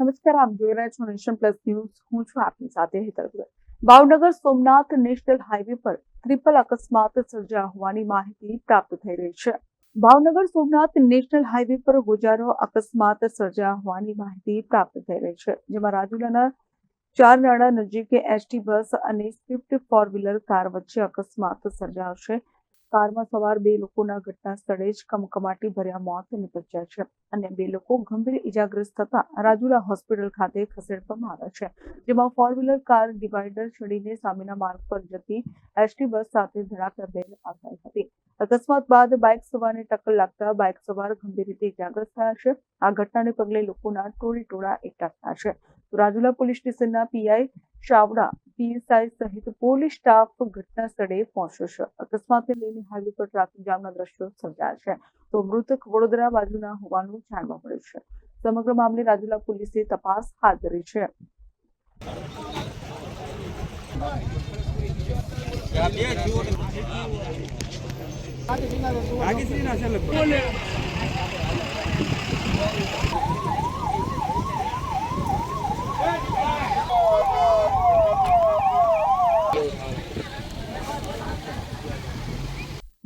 નમસ્કાર, આપ જોઈ રહ્યા છો નેશન પ્લસ ન્યૂઝ. હું છું આપની સાથે હેતલ ભાવનગર સોમનાથ નેશનલ હાઈવે પર ટ્રિપલ અકસ્માત સર્જા હોવાની માહિતી પ્રાપ્ત થઈ રહી છે. ભાવનગર સોમનાથ નેશનલ હાઈવે પર ગોજારો અકસ્માત સર્જા હોવાની માહિતી પ્રાપ્ત થઈ રહી છે, જેમાં રાજુલાના ચાર નાળા નજીકે એસટી બસ અને સ્વિફ્ટ ફોર વ્હીલર કાર વચ્ચે અકસ્માત સર્જાયો છે. કારમાં સવાર બે લોકોના ઘટના સ્થળે જ કમકમાટી ભર્યા મોત નિપજ્યા છે અને બે લોકો ગંભીર ઇજાગ્રસ્ત થતા રાજુલા હોસ્પિટલ ખાતે ખસેડવામાં આવ્યા છે. જેમાં ફોર વ્હીલર કાર ડિવાઈડર છડીને સામેના માર્ગ પર જતી એસટી બસ સાથે ધડાકાભેર અથડાઈ હતી. અકસ્માત બાદ બાઇક સવારને ટક્કર લાગતા બાઇક સવાર ગંભીર રીતે ઇજાગ્રસ્ત થયા છે. આ ઘટનાને પગલે લોકોના ટોળી ટોળા એકઠા થયા છે. રાજુલા પોલીસ સ્ટેશનના પીઆઈ ચાવડા પીએસઆઈ સહિત પોલીસ સ્ટાફ ઘટના સ્થળે પહોંચ્યો છે. અકસ્માતને લઈને હાઈવે પર ટ્રાફિક જામના દ્રશ્યો સર્જાયા છે. તો મૃતક વડોદરા બાજુના હોવાનું જાણવા મળ્યું છે. સમગ્ર મામલે રાજુલા પોલીસે તપાસ હાથ ધરી છે. Dharmesh